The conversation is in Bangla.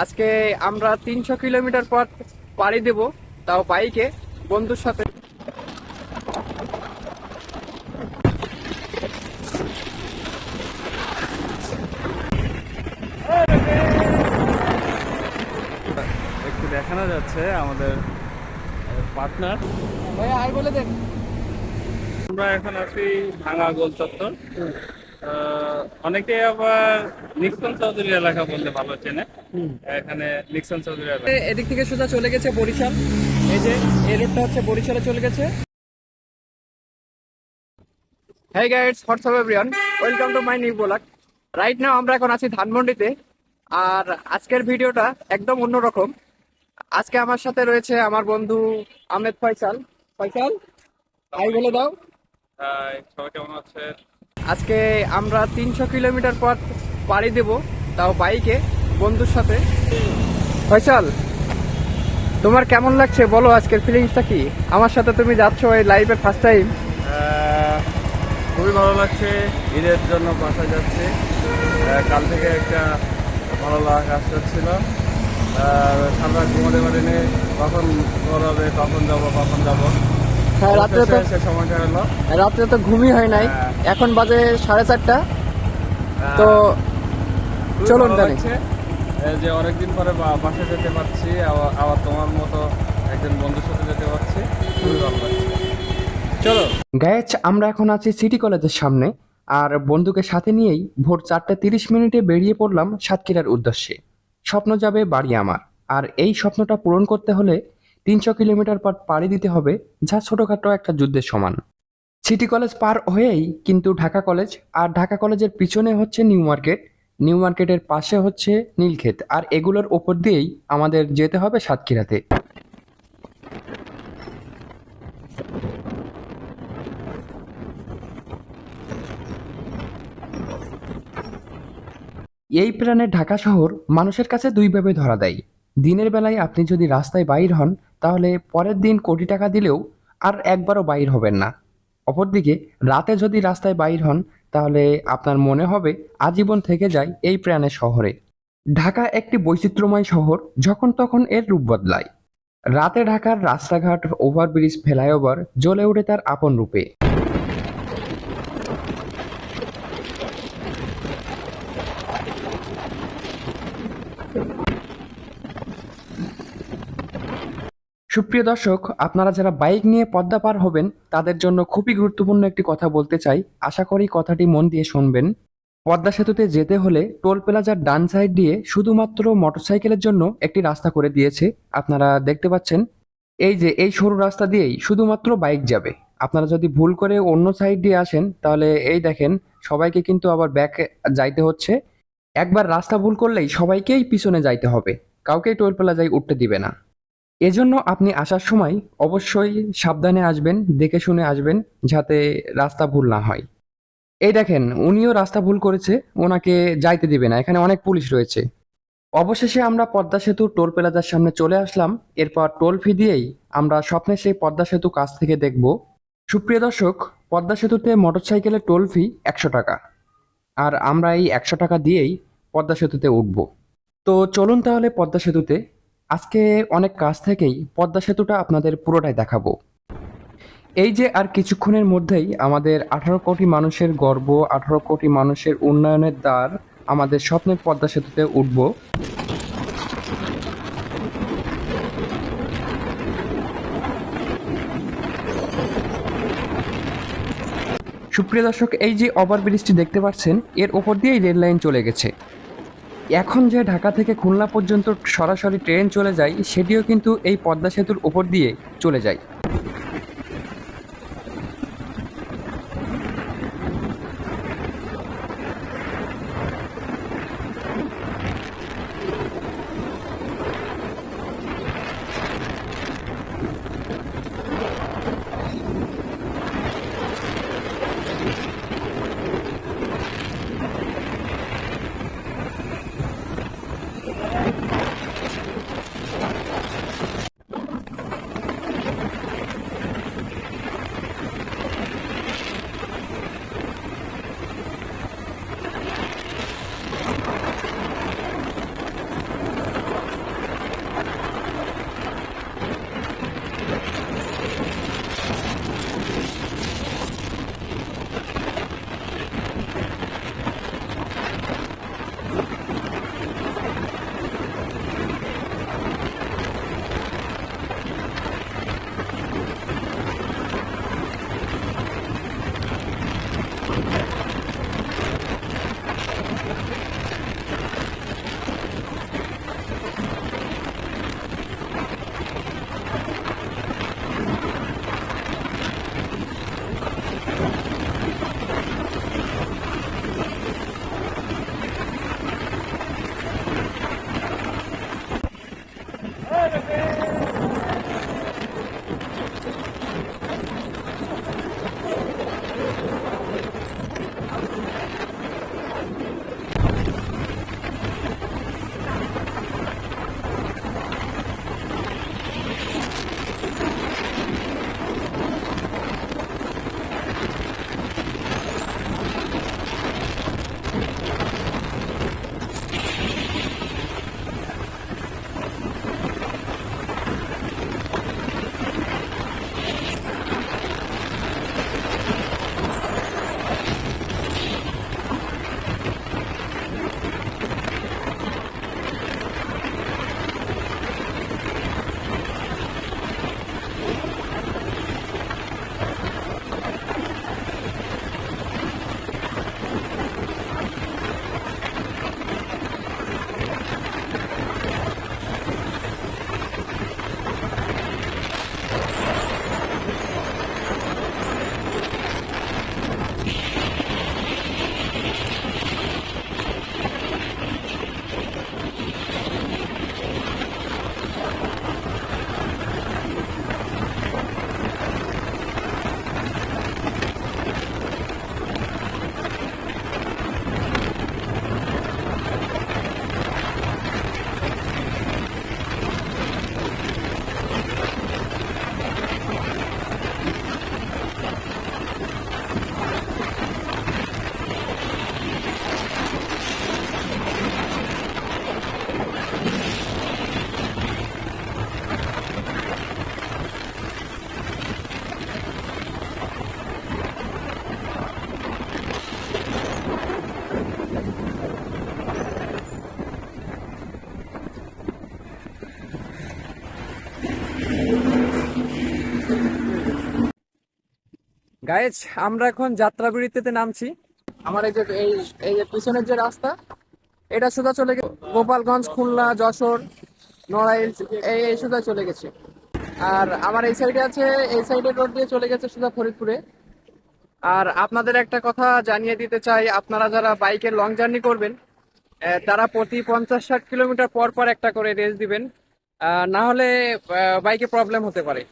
আজকে আমরা তিনশো কিলোমিটার পথ পাড়ি দেব তাও বাইকে বন্ধুর সাথে। একটু দেখানো যাচ্ছে আমাদের পার্টনার। ভাইয়া আই বলে দেন। আমরা এখন আছি ভাঙা গোল চত্বর। অনেকে আবার নিক্সন চৌধুরী এলাকা বলতে ভালো চেনে। এখানে নিক্সন চৌধুরী এদিক থেকে সোজা চলে গেছে বরিশাল। এই যে এই রোডটা হচ্ছে বরিশালে চলে গেছে। হ্যাঁ guys what's up everyone welcome to my new blog right now আমরা এখন আছি ধানমন্ডিতে। আর আজকের ভিডিওটা একদম অন্যরকম। আজকে আমার সাথে রয়েছে আমার বন্ধু আহমেদ ফয়সাল। ফয়সাল হাই বলে দাও। হাই, সবাই কেমন আছে আজকে আমরা তিনশো কিলোমিটার পথ পাড়ি দেব তাও বাইকে বন্ধুর সাথে। ফয়সাল তোমার কেমন লাগছে? বলো আজকের ফিলিংসটা কি? আমার সাথে তুমি যাচ্ছ এই লাইভের ফার্স্ট টাইম খুবই ভালো লাগছে। ঈদের জন্য বাসা যাচ্ছি। কাল থেকে একটা ভালো লাগা কাজ করছিল। সারা ঘুমাতে পারিনি। কখন হবে কখন যাব কখন যাব? হ্যাঁ রাত্রে তো সময়টা হলো রাত্রে তো ঘুমই হয় নাই। হ্যাঁ। এখন বাজে সাড়ে চারটা। তো চলুন তাহলে। যে অনেকদিন পরে বাসা যেতে পারছি, আবার তোমার মতো একজন বন্ধুর সাথে যেতে পারছি। খুবই ভালো লাগছে। চলো। গায়েচ আমরা এখন আছি সিটি কলেজের সামনে, আর বন্ধুকে সাথে নিয়েই ভোর চারটে তিরিশ মিনিটে বেরিয়ে পড়লাম সাতক্ষীরার উদ্দেশ্যে। স্বপ্ন যাবে বাড়ি আমার, আর এই স্বপ্নটা পূরণ করতে হলে তিনশো কিলোমিটার পর পাড়ি দিতে হবে যা ছোটোখাটো একটা যুদ্ধের সমান। সিটি কলেজ পার হয়েই কিন্তু ঢাকা কলেজ আর ঢাকা কলেজের পিছনে হচ্ছে নিউ মার্কেট নিউ মার্কেটের পাশে হচ্ছে নীলক্ষেত। আর এগুলোর ওপর দিয়েই আমাদের যেতে হবে সাতক্ষীরাতে। এই প্রাণে ঢাকা শহর মানুষের কাছে দুইভাবে ধরা দেয়। দিনের বেলায় আপনি যদি রাস্তায় বাইর হন, তাহলে পরের দিন কোটি টাকা দিলেও আর একবারও বাইর হবেন না। অপরদিকে, রাতে যদি রাস্তায় বাইর হন তাহলে আপনার মনে হবে আজীবন থেকে যায় এই প্রাণের শহরে। ঢাকা একটি বৈচিত্র্যময় শহর, যখন তখন এর রূপ বদলায়। রাতে ঢাকার রাস্তাঘাট ওভারব্রিজ ফ্লাইওভার জ্বলে ওঠে তার আপন রূপে। সুপ্রিয় দর্শক, আপনারা যারা বাইক নিয়ে পদ্মা পার হবেন, তাদের জন্য খুবই গুরুত্বপূর্ণ একটি কথা বলতে চাই। আশা করি কথাটি মন দিয়ে শুনবেন। পদ্মা সেতুতে যেতে হলে টোল প্লাজার ডান সাইড দিয়ে শুধুমাত্র মোটরসাইকেলের জন্য একটি রাস্তা করে দিয়েছে। আপনারা দেখতে পাচ্ছেন, এই যে এই সরু রাস্তা দিয়েই শুধুমাত্র বাইক যাবে। আপনারা যদি ভুল করে অন্য সাইড দিয়ে আসেন, তাহলে এই দেখেন, সবাইকে কিন্তু আবার ব্যাক যাইতে হচ্ছে। একবার রাস্তা ভুল করলেই সবাইকেই পিছনে যাইতে হবে। কাউকেই টোল প্লাজায় উঠতে দিবে না। এজন্য আপনি আসার সময় অবশ্যই সাবধানে আসবেন, দেখে শুনে আসবেন যাতে রাস্তা ভুল না হয়। এই দেখেন, উনিও রাস্তা ভুল করেছে, ওনাকে যাইতে দিবে না, এখানে অনেক পুলিশ রয়েছে। অবশেষে আমরা পদ্মা সেতু টোল প্লাজার সামনে চলে আসলাম, এরপর টোল ফি দিয়েই আমরা স্বপ্নে সেই পদ্মা সেতু কাছ থেকে দেখব। সুপ্রিয় দর্শক, পদ্মা সেতুতে মোটরসাইকেলের টোল ফি একশো টাকা, আর আমরা এই একশো টাকা দিয়েই পদ্মা সেতুতে উঠব। তো চলুন তাহলে পদ্মা সেতুতে আজকে অনেক কাছ থেকেই পদ্মা সেতুটা আপনাদের পুরোটাই দেখাবো। এই যে আর কিছুক্ষণের মধ্যেই আমাদের আঠারো কোটি মানুষের গর্ব, আঠারো কোটি মানুষের উন্নয়নের দ্বার আমাদের স্বপ্নের পদ্মা সেতুতে উঠব। সুপ্রিয় দর্শক, এই যে ওভারব্রিজটি দেখতে পাচ্ছেন, এর ওপর দিয়েই রেল লাইন চলে গেছে। এখন যে ঢাকা থেকে খুলনা পর্যন্ত সরাসরি ট্রেন চলে যায়, সেটিও কিন্তু এই পদ্মা সেতুর উপর দিয়ে চলে যায়। গাইজ আমরা এখন যাত্রাবিড়িতে নামছি। আমার এই যে, এই এই যে পিছনের যে রাস্তা, এটা সোজা চলে গেছে। গোপালগঞ্জ, খুলনা, যশোর, নড়াইল, এই এই সোজা চলে গেছে। আর আমার এই সাইডে আছে, এই সাইডের রোড দিয়ে চলে গেছে সোজা ফরিদপুরে। আর আপনাদের একটা কথা জানিয়ে দিতে চাই, আপনারা যারা বাইকে লং জার্নি করবেন তারা প্রতি পঞ্চাশ ষাট কিলোমিটার পর পর একটা করে রেস দিবেন। না হলে বাইকে প্রবলেম হতে পারে।